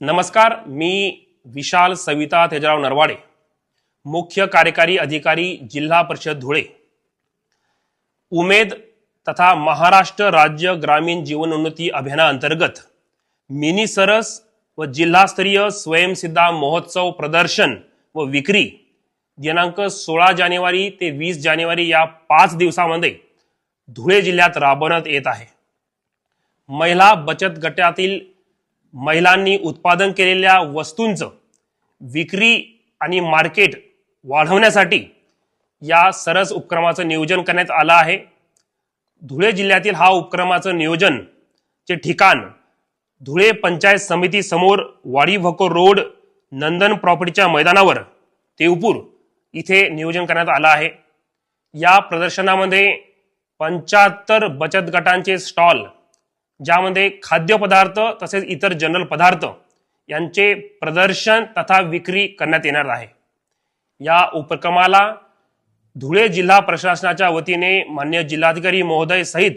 नमस्कार मी विशाल सविता तेजराव नरवाडे मुख्य कार्यकारी अधिकारी जिल्हा परिषद धुळे. उमेद तथा महाराष्ट्र राज्य ग्रामीण जीवनोन्नती अभियानाअंतर्गत मिनी सरस व जिल्हास्तरीय स्वयंसिद्धा महोत्सव प्रदर्शन व विक्री दिनांक सोळा जानेवारी ते वीस जानेवारी या पाच दिवसामध्ये धुळे जिल्ह्यात राबवण्यात येत आहे. महिला बचत गटातील महिलांनी उत्पादन केलेल्या वस्तूंचं विक्री आणि मार्केट वाढवण्यासाठी या सरस उपक्रमाचं नियोजन करण्यात आलं आहे. धुळे जिल्ह्यातील हा उपक्रमाचं नियोजन चे ठिकाण धुळे पंचायत समिती समोर वाडी भको रोड नंदन प्रॉपर्टीच्या मैदानावर देवपूर इथे नियोजन करण्यात आलं आहे. या प्रदर्शनामध्ये पंच्याहत्तर बचत गटांचे स्टॉल ज्यामध्ये खाद्यपदार्थ तसेच इतर जनरल पदार्थ यांचे प्रदर्शन तथा विक्री करण्यात येणार आहे. या उपक्रमाला धुळे जिल्हा प्रशासनाच्या वतीने मान्य जिल्हाधिकारी महोदय सहित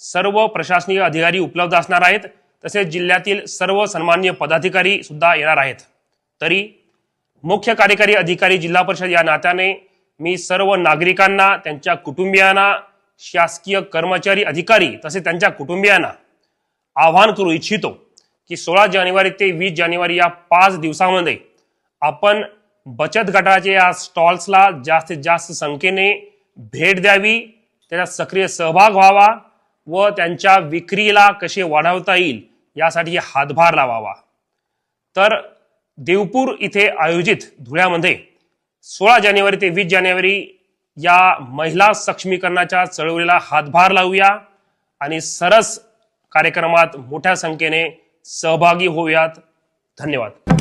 सर्व प्रशासकीय अधिकारी उपलब्ध असणार आहेत. तसेच जिल्ह्यातील सर्व सन्मान्य पदाधिकारी सुद्धा येणार आहेत. तरी मुख्य कार्यकारी अधिकारी जिल्हा परिषद या नात्याने मी सर्व नागरिकांना त्यांच्या कुटुंबियांना शासकीय कर्मचारी अधिकारी तसेच त्यांच्या कुटुंबियांना आवाहन करू इच्छितो की सोळा जानेवारी ते वीस जानेवारी या पाच दिवसामध्ये आपण बचत गटाच्या या स्टॉल्सला जास्तीत जास्त संख्येने भेट द्यावी त्याचा सक्रिय सहभाग व्हावा व त्यांच्या विक्रीला कसे वाढवता येईल यासाठी हातभार लावावा. तर देवपूर इथे आयोजित धुळ्यामध्ये सोळा जानेवारी ते वीस जानेवारी या महिला सक्षमीकरणाच्या चळवळीला हातभार लावूया आणि सरस कार्यक्रमात मोठ्या संख्येने सहभागी होऊयात. धन्यवाद.